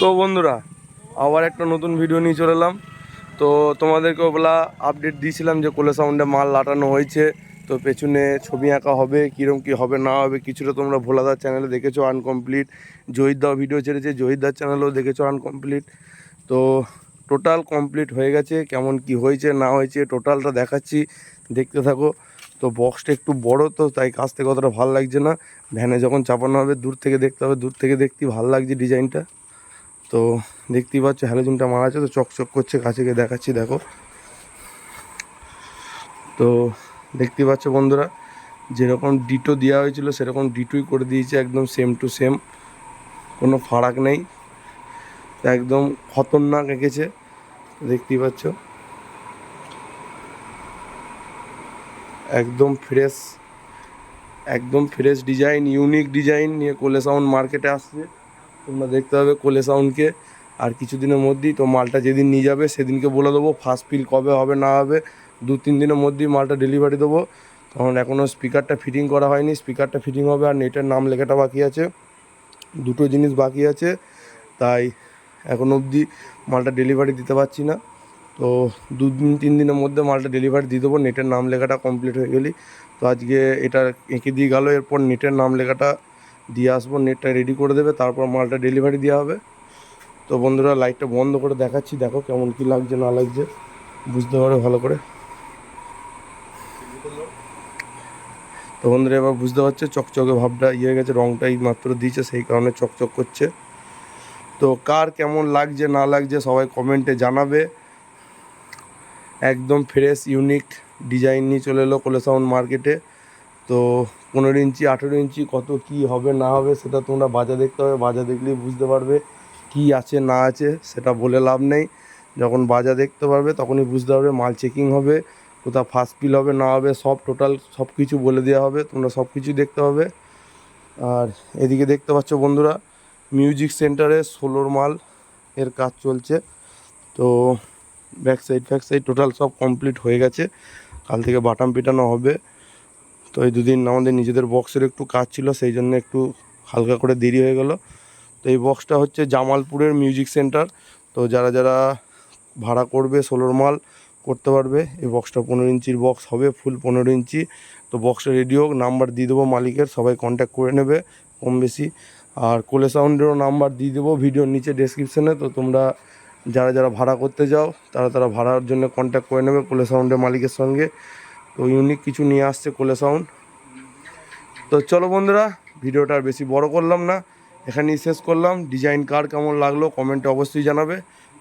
তো বন্ধুরা, আবার একটা নতুন ভিডিও নিয়ে চলে এলাম। তো তোমাদেরকে ওবেলা আপডেট দিয়েছিলাম যে কোলে সাউন্ডে মাল লাটানো হয়েছে। তো পেছনে ছবি আঁকা হবে কীরকম কী হবে, না হবে, কিছুটা তোমরা ভোলাদার চ্যানেলে দেখেছ আনকমপ্লিট জহিরদাও ভিডিও ছেড়েছে, জহিরদার চ্যানেলেও দেখেছ আনকমপ্লিট তো টোটাল কমপ্লিট হয়ে গেছে, কেমন কি হয়েছে, না হয়েছে টোটালটা দেখাচ্ছি। দেখতে থাকো। তো বক্সটা একটু বড়, তো তাই কাছ থেকে অতটা ভালো লাগছে না। ভ্যানে যখন চাপানো হবে, দূর থেকে দেখতে হবে, দূর থেকে দেখতে ভালো লাগছে ডিজাইনটা তো দেখতেই পাচ্ছ হ্যালোজিনটা মারা আছে তো চকচক করছে কাছে গিয়ে দেখাচ্ছি, দেখো। তো দেখতেই পাচ্ছ বন্ধুরা, যেরকম ডিটো দেওয়া হয়েছিল, সেরকম ডিটোই করে দিয়েছে, একদম সেম টু সেম কোনো ফারাক নেই। একদম খতরনাক এঁকেছে, দেখতেই পাচ্ছ। একদম ফ্রেশ একদম ফ্রেশ ডিজাইন ইউনিক ডিজাইন নিয়ে কোলে সাউন্ড মার্কেটে আসছে। তোমরা দেখতে হবে কোলে সাউন্ডকে। আর কিছুদিনের মধ্যেই তো মালটা যেদিন নিয়ে যাবে, সেদিনকে বলে দেবো ফার্স্ট ফিল কবে হবে, না হবে। দু, তিন দিনের মধ্যেই মালটা ডেলিভারি দেবো। কারণ এখনও স্পিকারটা ফিটিং করা হয়নি। স্পিকারটা ফিটিং হবে আর নেটের নাম লেখাটা বাকি আছে। দুটো জিনিস বাকি আছে। তাই এখন অবধি মালটা ডেলিভারি দিতে পারছি না। তো দু দিন তিন দিনের মধ্যে মালটা ডেলিভারি দিয়ে দেবো। নেটের নাম লেখাটা কমপ্লিট হয়ে গেলেই তো আজকে এটা এঁকে দিয়ে গেল। এরপর নেটের নাম লেখাটা দিয়ে আসব নেটটা রেডি করে দেবে, তারপর মালটা ডেলিভারি দেওয়া হবে। তো বন্ধুরা লাইটটা বন্ধ করে দেখাচ্ছি, দেখো কেমন কি লাগছে, না লাগছে, বুঝতে পারো ভালো করে। তো বন্ধুরা, এবার বুঝতে পারছে, চকচকে ভাবটা ইয়ে গেছে রংটাই মাত্র দিয়েছে, সেই কারণে চকচক করছে। তো কার কেমন লাগছে, না লাগছে, সবাই কমেন্টে জানাবে। একদম ফ্রেশ ইউনিক ডিজাইন নিয়ে চলে এলো কোলে সাউন্ড মার্কেটে তো পনেরো ইঞ্চি, আঠেরো ইঞ্চি কত কি হবে, না হবে সেটা তোমরা বাজা দেখতে হবে বাজা দেখলেই বুঝতে পারবে কি আছে, না আছে, সেটা বলে লাভ নেই। যখন বাজা দেখতে পারবে তখনই বুঝতে পারবে মাল চেকিং হবে কোথাও ফার্স্ট পিল হবে, না হবে, সব টোটাল সব কিছু বলে দেওয়া হবে, তোমরা সব কিছুই দেখতে হবে আর এদিকে দেখতে পাচ্ছ বন্ধুরা মিউজিক সেন্টারে ষোলোর মাল এর কাজ চলছে। তো ব্যাক সাইড ফ্যাক সাইড টোটাল সব কমপ্লিট হয়ে গেছে। কাল থেকে বাটাম পিটানো হবে। তো এই দুদিন আমাদের নিজেদের বক্সের একটু কাজ ছিল, সেই জন্য একটু হালকা করে দেরি হয়ে গেল। তো এই বক্সটা হচ্ছে জামালপুরের মিউজিক সেন্টার তো যারা যারা ভাড়া করবে ষোলোর মাল করতে পারবে। এই বক্সটা পনেরো ইঞ্চির বক্স হবে ফুল পনেরো ইঞ্চি। তো বক্সটা রেডি হোক নাম্বার দিয়ে দেবো মালিকের, সবাই কন্ট্যাক্ট করে নেবে কম বেশি। আর কোলে সাউন্ডেরও নাম্বার দিয়ে দেবো ভিডিওর নিচে ডেসক্রিপশানে তো তোমরা যারা যারা ভাড়া করতে যাও তারা তারা ভাড়ার জন্য কন্ট্যাক্ট করে নেবে কোলে সাউন্ডের মালিকের সঙ্গে। তো ইউনিক কিছু নিয়ে আসছে কোলে সাউন্ড তো চলো বন্ধুরা, ভিডিওটা আর বেশি বড় করলাম না। এখানেই শেষ করলাম। ডিজাইন কার কেমন লাগল কমেন্টে অবশ্যই জানাবে।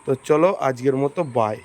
তো চলো আজকের মতো বাই